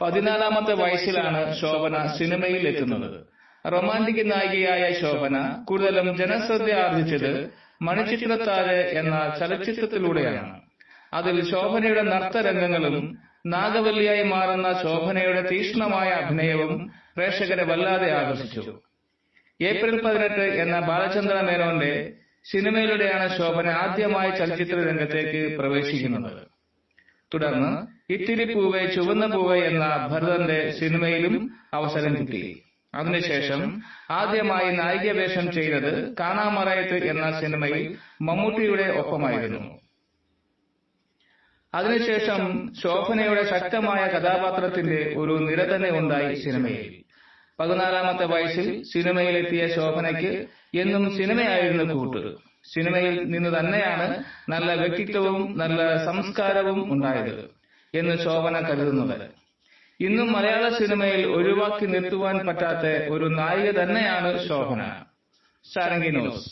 പതിനാലാമത്തെ വയസ്സിലാണ് ശോഭന സിനിമയിൽ എത്തുന്നത് റൊമാന്റിക് നായികയായ ശോഭന കൂടുതലും ജനശ്രദ്ധ ആർജിച്ചത് മണിച്ചിത്രത്താഴ് എന്ന ചലച്ചിത്രത്തിലൂടെയാണ്. അതിൽ ശോഭനയുടെ നർത്തരംഗങ്ങളും നാഗവല്ലിയായി മാറുന്ന ശോഭനയുടെ തീക്ഷ്ണമായ അഭിനയവും പ്രേക്ഷകരെ വല്ലാതെ ആകർഷിച്ചു. ഏപ്രിൽ പതിനെട്ട് എന്ന ബാലചന്ദ്ര മേനോന്റെ സിനിമയിലൂടെയാണ് ശോഭന ആദ്യമായി ചലച്ചിത്ര രംഗത്തേക്ക് പ്രവേശിക്കുന്നത്. തുടർന്ന് ഇത്തിരി പൂവെ ചുവന്ന പൂവ് എന്ന ഭരതന്റെ സിനിമയിലും അവസരം കിട്ടി. അതിനുശേഷം ആദ്യമായി നായിക വേഷം ചെയ്തത് കാണാമറയത്ത് എന്ന സിനിമയിൽ മമ്മൂട്ടിയുടെ ഒപ്പമായിരുന്നു. അതിനുശേഷം ശോഭനയുടെ ശക്തമായ കഥാപാത്രത്തിന്റെ ഒരു നിര തന്നെ ഉണ്ടായി സിനിമയിൽ. പതിനാലാമത്തെ വയസ്സിൽ സിനിമയിലെത്തിയ ശോഭനയ്ക്ക് എന്നും സിനിമയായിരുന്നു കൂട്ട്. സിനിമയിൽ നിന്ന് തന്നെയാണ് നല്ല വ്യക്തിത്വവും നല്ല സംസ്കാരവും ഉണ്ടായത് എന്ന് ശോഭന കരുതുന്നത്. ഇന്നും മലയാള സിനിമയിൽ ഒഴിവാക്കി നിർത്തുവാൻ പറ്റാത്ത ഒരു നായിക തന്നെയാണ് ശോഭന. സാരംഗി ന്യൂസ്.